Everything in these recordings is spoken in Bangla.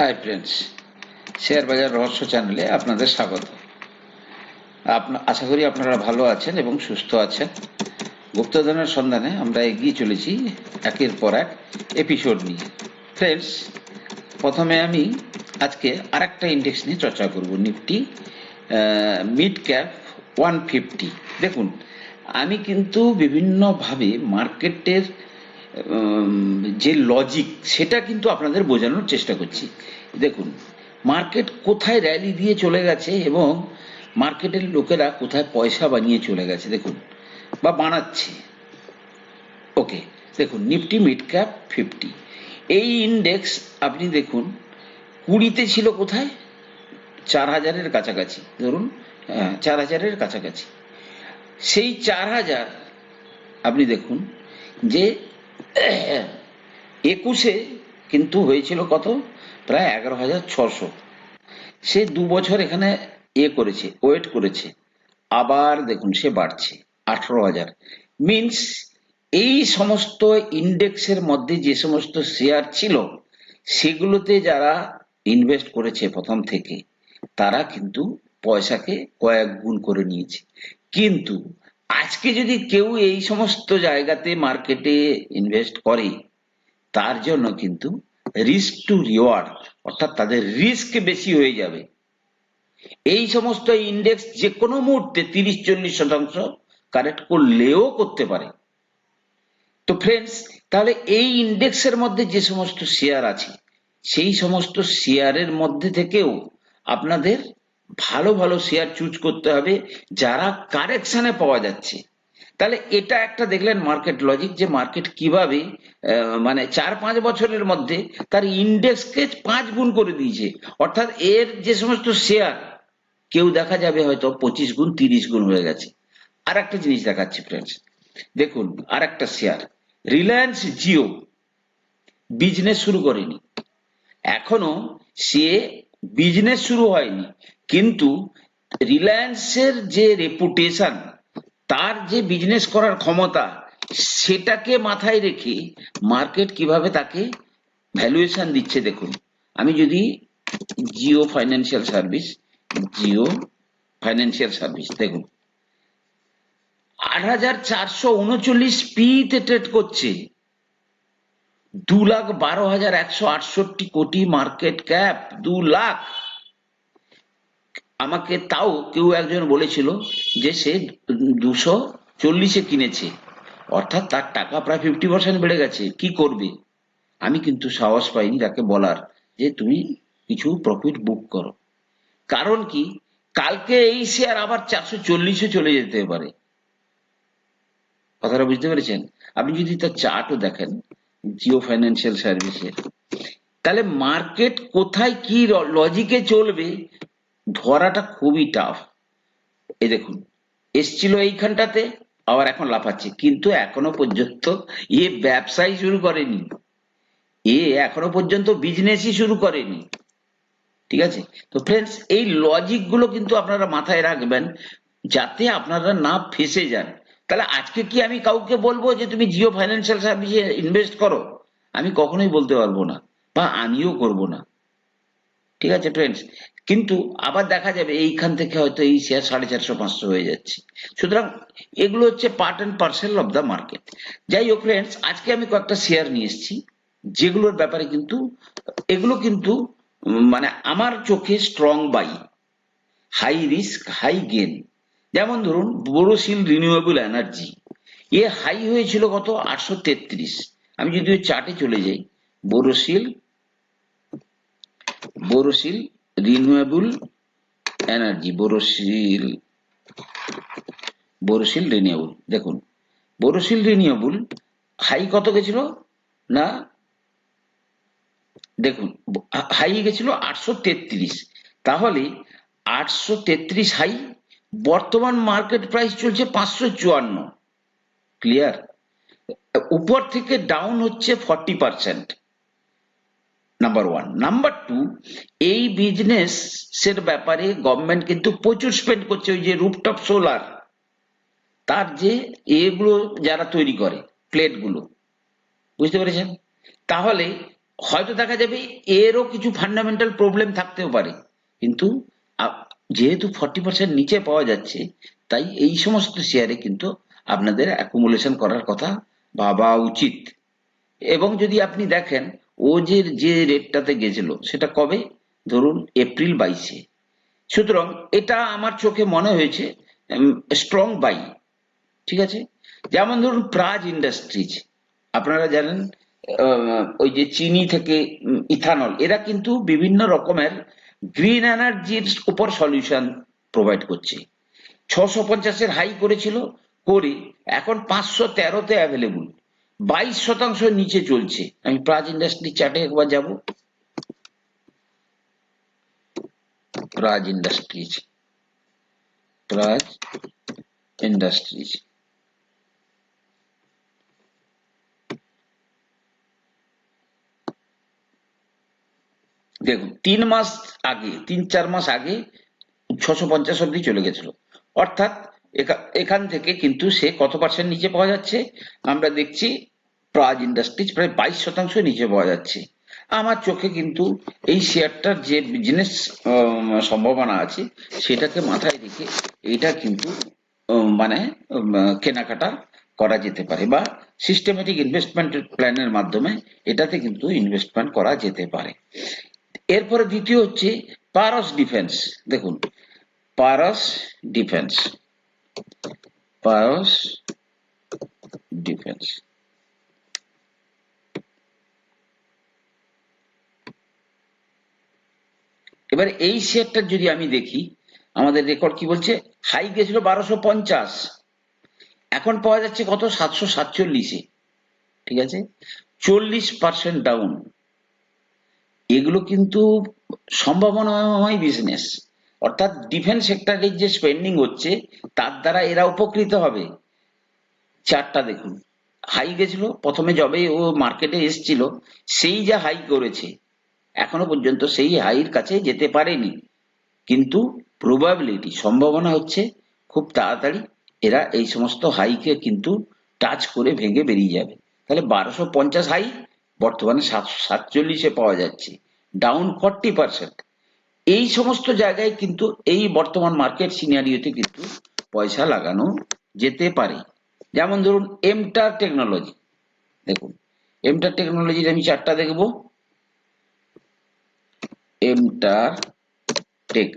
হাই ফ্রেন্ডস শেয়ার বাজার রহস্য চ্যানেলে আপনাদের স্বাগত। আপনা, আশা করি আপনারা ভালো আছেন এবং সুস্থ আছেন। গুপ্তধনের সন্ধানে আমরা এগিয়ে চলেছি একের পর এক এপিসোড নিয়ে। ফ্রেন্ডস প্রথমে আমি আজকে আরেকটা ইন্ডেক্স নিয়ে চর্চা করব Nifty mid cap one fifty দেখুন, আমি কিন্তু বিভিন্নভাবে মার্কেটের যে লজিক সেটা কিন্তু আপনাদের বোঝানোর চেষ্টা করছি। দেখুন মার্কেট কোথায় র্যালি দিয়ে চলে গেছে এবং মার্কেটের লোকেরা কোথায় পয়সা বানিয়ে চলে গেছে দেখুন বা বানাচ্ছে। ওকে দেখুন নিফটি মিড ক্যাপ ফিফটি এই ইন্ডেক্স আপনি দেখুন কুড়িতে ছিল কোথায়? চার হাজারের কাছাকাছি ধরুন হ্যাঁ, চার হাজারের কাছাকাছি। সেই চার হাজার আপনি দেখুন যে একুশে কিন্তু হয়েছিল কত? প্রায় এগারো হাজার ছশো। সে দু বছর এখানে এ করেছে, ওয়েট করেছে। আবার দেখুন, সে বাড়ছে, আঠারো হাজার। মিনস এই সমস্ত ইন্ডেক্সের মধ্যে যে সমস্ত শেয়ার ছিল, সেগুলোতে যারা ইনভেস্ট করেছে প্রথম থেকে, তারা কিন্তু পয়সাকে কয়েক গুণ করে নিয়েছে। কিন্তু আজকে যদি কেউ এই সমস্ত জায়গাতে মার্কেটে ইনভেস্ট করে, তার জন্য কিন্তু রিস্ক টু রিওয়ার্ড অর্থাৎ তাদের রিস্ক বেশি হয়ে যাবে। এই সমস্ত ইন্ডেক্স যে কোনো মুহূর্তে তিরিশ, চল্লিশ শতাংশ কারেক্ট করলেও করতে পারে। তো ফ্রেন্ডস তাহলে এই ইন্ডেক্সের মধ্যে যে সমস্ত শেয়ার আছে, সেই সমস্ত শেয়ারের মধ্যে থেকেও আপনাদের ভালো ভালো শেয়ার চুজ করতে হবে যারা কারেকশনে পাওয়া যাচ্ছে। তাহলে এটা একটা দেখলেন মার্কেট লজিক যে মার্কেট কীভাবে মানে চার, পাঁচ বছরের মধ্যে তার ইন্ডেক্সকে পাঁচ গুণ করে দিয়েছে। অর্থাৎ এর যে সমস্ত শেয়ার কেউ দেখা যাবে হয়তো পঁচিশ গুণ, তিরিশ গুণ হয়ে গেছে। আর একটা জিনিস দেখাচ্ছি ফ্রেন্ডস দেখুন আর একটা শেয়ার রিলায়েন্স জিও বিজনেস শুরু করেনি। এখনও সে বিজনেস শুরু হয়নি। কিন্তু রিলায়েন্সের যে রেপুটেশন তার যে বিজনেস করার ক্ষমতা, সেটাকে মাথায় রেখে মার্কেট কীভাবে তাকে ভ্যালুয়েশন দিচ্ছে দেখুন। আমি যদি Jio financial service Jio financial service দেখুন। আট হাজার চারশো উনচল্লিশ পিতে ট্রেড করছে। দু লাখ বারো হাজার একশো আটষট্টি কোটি মার্কেট ক্যাপ দু লাখ আমাকে তাও কেউ একজন বলেছিল যে সে দুশো চল্লিশে কিনেছে। অর্থাৎ তার টাকা প্রায় ফিফটি পার্সেন্ট বেড়ে গেছে। কি করবে? আমি কিন্তু সাহস পাইনি তাকে বলার যে তুমি কিছু প্রফিট বুক করো। কারণ কি? কালকে এই শেয়ার আবার চারশো চল্লিশে চলে যেতে পারে। কথাটা বুঝতে পেরেছেন? আপনি যদি তার চার্টও দেখেন জিও ফাইন্যান্সিয়াল সার্ভিসের তাহলে মার্কেট কোথায় কি লজিকে চলবে, ধরাটা খুবই টাফ এই দেখুন, এসছিল এইখানটাতে, আবার এখন লাফাচ্ছে। কিন্তু এখনও পর্যন্ত এ ব্যবসাই শুরু করেনি। এ এখনও পর্যন্ত বিজনেসই শুরু করেনি। ঠিক আছে? তো ফ্রেন্ডস এই লজিকগুলো কিন্তু আপনারা মাথায় রাখবেন, যাতে আপনারা না ফেসে যান। তাহলে আজকে কি আমি কাউকে বলব যে তুমি জিও ফাইন্যান্সিয়াল সার্ভিসে ইনভেস্ট করো? আমি কখনোই বলতে পারব না, বা আমিও করব না। ঠিক আছে ফ্রেন্ডস কিন্তু আবার দেখা যাবে এইখান থেকে হয়তো এই শেয়ার সাড়ে চারশো, পাঁচশো হয়ে যাচ্ছে। সুতরাং এগুলো হচ্ছে part and parcel of the market যাই হোক ফ্রেন্ডস আজকে আমি কয়েকটা শেয়ার নিয়ে এসেছি, যেগুলোর ব্যাপারে কিন্তু, এগুলো কিন্তু মানে আমার চোখে strong buy high risk high gain যেমন ধরুন, বোরোসিল রিনিউয়েবল এনার্জি এ হাই হয়েছিল কত? আটশো তেত্রিশ। আমি যদি ওই চার্টে চলে যাই, Borosil Borosil renewable energy Borosil Borosil renewable দেখুন, বোরোসিল রিনিউয়েবল হাই কত গেছিল? না, দেখুন হাই গেছিল আটশো তেত্রিশ। তাহলে আটশো তেত্রিশ হাই বর্তমান মার্কেট প্রাইস চলছে পাঁচশো চুয়ান্ন। ক্লিয়ার উপর থেকে ডাউন হচ্ছে forty percent number one number two এই বিজনেসের ব্যাপারে গভর্নমেন্ট কিন্তু প্রচুর স্পেন্ড করছে ওই যে রুপটপ সোলার তার যে এগুলো যারা তৈরি করে প্লেটগুলো বুঝতে পেরেছেন? তাহলে হয়তো দেখা যাবে এরও কিছু ফান্ডামেন্টাল প্রবলেম থাকতেও পারে। কিন্তু যেহেতু ফর্টি পার্সেন্ট নিচে পাওয়া যাচ্ছে, তাই এই সমস্ত শেয়ারে কিন্তু আপনাদের অ্যাকুমুলেশন করার কথা ভাবা উচিত। এবং যদি আপনি দেখেন ও যে যে রেটটাতে গেছিল, সেটা কবে? ধরুন এপ্রিল বাইশে। সুতরাং এটা আমার চোখে মনে হয়েছে স্ট্রং বাই ঠিক আছে? যেমন ধরুন প্রাজ ইন্ডাস্ট্রিজ আপনারা জানেন ওই যে চিনি থেকে ইথানল, এরা কিন্তু বিভিন্ন রকমের গ্রিন এনার্জির উপর সলিউশন প্রোভাইড করছে। ছশো পঞ্চাশের হাই করেছিল, করে এখন পাঁচশো তেরোতে অ্যাভেলেবল বাইশ শতাংশ নিচে চলছে। আমি প্রাজ ইন্ডাস্ট্রি চার্টে একবার যাব। প্রাজ ইন্ডাস্ট্রিজ। প্রাজ ইন্ডাস্ট্রিজ। দেখুন, তিন মাস আগে, তিন, চার মাস আগে ছশো পঞ্চাশ অব্দি চলে গেছিল। অর্থাৎ এখান থেকে কিন্তু সে কত পার্সেন্ট নিচে পাওয়া যাচ্ছে? আমরা দেখছি প্রাজ ইন্ডাস্ট্রিজ প্রায় বাইশ শতাংশ নিচে পাওয়া যাচ্ছে। আমার চোখে কিন্তু এই শেয়ারটার যে বিজনেস সম্ভাবনা আছে, সেটাকে মাথায় রেখে এটা কিন্তু মানে কেনাকাটা করা যেতে পারে বা সিস্টেমেটিক ইনভেস্টমেন্ট প্ল্যানের মাধ্যমে এটাতে কিন্তু ইনভেস্টমেন্ট করা যেতে পারে। এরপরে দ্বিতীয় হচ্ছে পারস ডিফেন্স। দেখুন, পারস ডিফেন্স। পারস ডিফেন্স। এবার এই শেয়ারটার যদি আমি দেখি, আমাদের রেকর্ড কি বলছে? হাই গেছিল বারোশো পঞ্চাশ। এখন পাওয়া যাচ্ছে কত? সাতশো সাতচল্লিশে। ঠিক আছে? চল্লিশ পার্সেন্ট ডাউন। এগুলো কিন্তু সম্ভাবনাময় বিজনেস অর্থাৎ ডিফেন্স সেক্টরের যে স্পেন্ডিং হচ্ছে, তার দ্বারা এরা উপকৃত হবে। চারটা দেখুন। হাই গেছিল, প্রথমে যবে ও মার্কেটে এসছিল, সেই যা হাই করেছে, এখনও পর্যন্ত সেই হাইয়ের কাছে যেতে পারেনি। কিন্তু প্রবাবিলিটি সম্ভাবনা হচ্ছে, খুব তাড়াতাড়ি এরা এই সমস্ত হাইকে কিন্তু টাচ করে ভেঙে বেরিয়ে যাবে। তাহলে বারোশো পঞ্চাশ হাই বর্তমানে সাতশো সাতচল্লিশে পাওয়া যাচ্ছে। ডাউন ফর্টি পার্সেন্ট এই সমস্ত জায়গায় কিন্তু এই বর্তমান মার্কেট সিনারিওতে কিন্তু পয়সা লাগানো যেতে পারে। যেমন ধরুন এমটার টেকনোলজি দেখুন এমটার টেকনোলজির আমি চারটা দেখব। এমটার টেক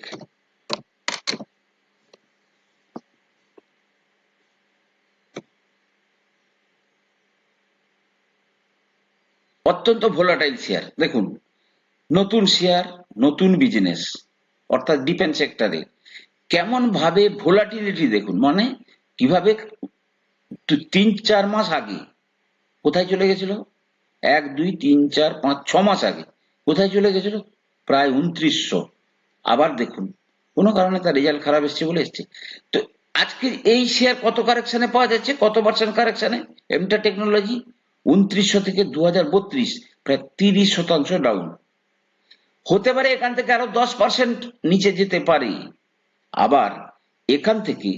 অত্যন্ত ভোলাটাইল শেয়ার দেখুন, নতুন শেয়ার নতুন বিজনেস অর্থাৎ ডিফেন্স সেক্টরে কেমন ভাবে ভোলাটিলিটি দেখুন মানে কীভাবে তিন, চার মাস আগে, কোথায় চলে গেছিল? এক, দুই, তিন, চার, পাঁচ, ছ মাস আগে, কোথায় চলে গেছিল? প্রায় উনত্রিশশো। আবার দেখুন, কোনো কারণে তার রেজাল্ট খারাপ এসছে বলে এসছে। তো আজকে এই শেয়ার কত কারেকশনে পাওয়া যাচ্ছে? কত পার্সেন্ট কারেকশনে এমটা টেকনোলজি উনত্রিশশো থেকে দু প্রায় তিরিশ শতাংশ ডাউন হতে পারে এখান থেকে আরও দশ পার্সেন্ট নিচে যেতে পারে। আবার এখান থেকে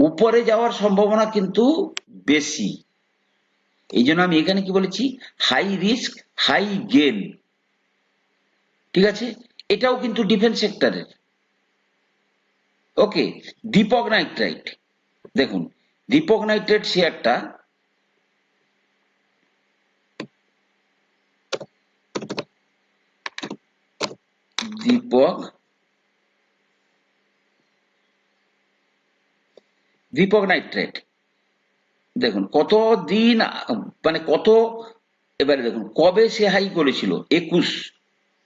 উপরে যাওয়ার সম্ভাবনা কিন্তু বেশি। এই জন্য আমি এখানে কি বলেছি? হাই রিস্ক হাই গেন ঠিক আছে? এটাও কিন্তু ডিফেন্স সেক্টরের ওকে দীপক নাইট্রাইট দেখুন দীপক নাইট্রাইট শেয়ারটা দীপক। দীপক নাইট্রেট। দেখুন কত দিন মানে কত, এবারে দেখুন, কবে সে হাই করেছিল? একুশ,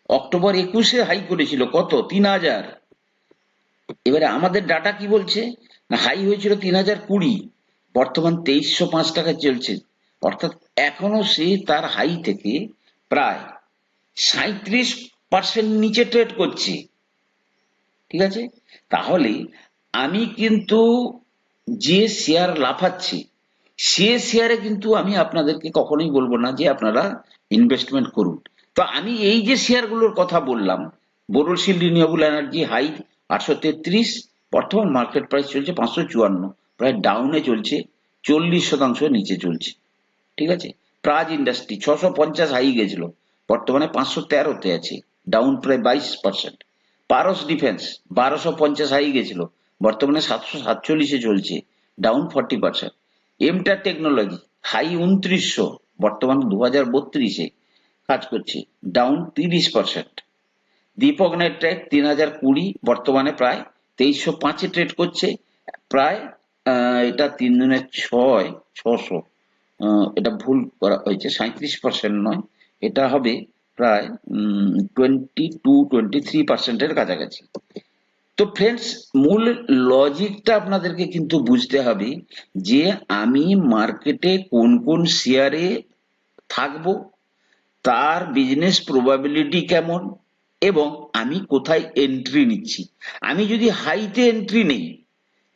অক্টোবর একুশে হাই করেছিল, কত? তিন হাজার। এবারে আমাদের ডাটা কি বলছে? না হাই হয়েছিল তিন হাজার কুড়ি, বর্তমান তেইশশো পাঁচ টাকা চলছে। অর্থাৎ এখনও সে তার হাই থেকে প্রায় সাঁত্রিশ পার্সেন্ট নিচে ট্রেড করছে। ঠিক আছে? তাহলে আমি কিন্তু যে শেয়ার লাফাচ্ছে, সে শেয়ারে কিন্তু আমি আপনাদেরকে কখনোই বলব না যে আপনারা ইনভেস্টমেন্ট করুন। তো আমি এই যে শেয়ারগুলোর কথা বললাম বোরোসিল রিনিউয়েবল এনার্জি হাই আটশো তেত্রিশ, বর্তমান মার্কেট প্রাইস চলছে পাঁচশো চুয়ান্ন, প্রায় ডাউনে চলছে, চল্লিশ শতাংশ নিচে চলছে। ঠিক আছে? প্রাজ ইন্ডাস্ট্রি ছশো পঞ্চাশ হাই গেছিল, বর্তমানে পাঁচশো তেরোতে আছে। ডাউন প্রায় বাইশ পার্সেন্ট পারস ডিফেন্স বারোশো পঞ্চাশ হাই গেছিল, বর্তমানে সাতশো সাতচল্লিশে চলছে down forty percent MTAR technology high উনত্রিশশো, বর্তমানে দু হাজার বত্রিশে কাজ করছে ডাউন তিরিশ পার্সেন্ট দীপক নেট ট্রেড তিন হাজার কুড়ি, বর্তমানে প্রায় তেইশশো পাঁচে ট্রেড করছে, প্রায় এটা তিন দিনের ছয়, ছশো এটা ভুল করা হয়েছে সাঁত্রিশ পার্সেন্ট নয়, এটা হবে প্রায় টোয়েন্টি টু টোয়েন্টি থ্রি পার্সেন্টের কাছাকাছি। তো ফ্রেন্ডস মূল লজিকটা আপনাদেরকে কিন্তু বুঝতে হবে যে আমি মার্কেটে কোন কোন শেয়ারে থাকব, তার বিজনেস প্রবাবিলিটি কেমন এবং আমি কোথায় এন্ট্রি নিচ্ছি। আমি যদি হাইতে এন্ট্রি নেই,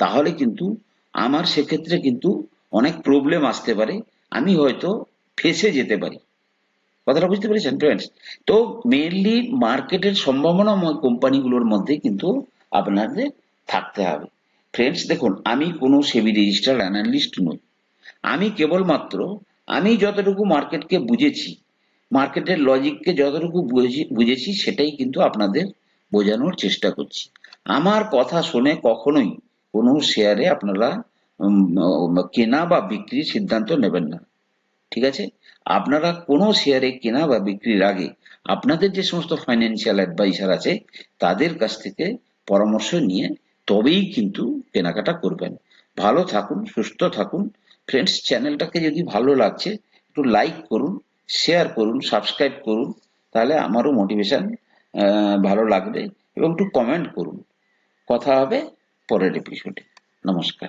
তাহলে কিন্তু আমার সেক্ষেত্রে কিন্তু অনেক প্রবলেম আসতে পারে, আমি হয়তো ফেসে যেতে পারি। কথাটা বুঝতে পেরেছেন ফ্রেন্ডস তো মেইনলি মার্কেটের সম্ভাবনাময় কোম্পানিগুলোর মধ্যে কিন্তু আপনাদের থাকতে হবে। ফ্রেন্ডস দেখুন, আমি কোনো সেবি রেজিস্টার অ্যানালিস্ট নই। আমি কেবলমাত্র, আমি যতটুকু মার্কেটকে বুঝেছি মার্কেটের লজিককে যতটুকু বুঝি- বুঝেছি, সেটাই কিন্তু আপনাদের বোঝানোর চেষ্টা করছি। আমার কথা শুনে কখনোই কোনো শেয়ারে আপনারা কেনা বা বিক্রির সিদ্ধান্ত নেবেন না। ঠিক আছে? আপনারা কোনো শেয়ারে কেনা বা বিক্রির আগে আপনাদের যে সমস্ত ফাইন্যান্সিয়াল অ্যাডভাইসার আছে, তাদের কাছ থেকে পরামর্শ নিয়ে তবেই কিন্তু কেনাকাটা করবেন। ভালো থাকুন, সুস্থ থাকুন। ফ্রেন্ডস চ্যানেলটাকে যদি ভালো লাগছে, একটু লাইক করুন শেয়ার করুন সাবস্ক্রাইব করুন, তাহলে আমারও মোটিভেশন ভালো লাগবে এবং একটু কমেন্ট করুন। কথা হবে পরের এপিসোডে নমস্কার।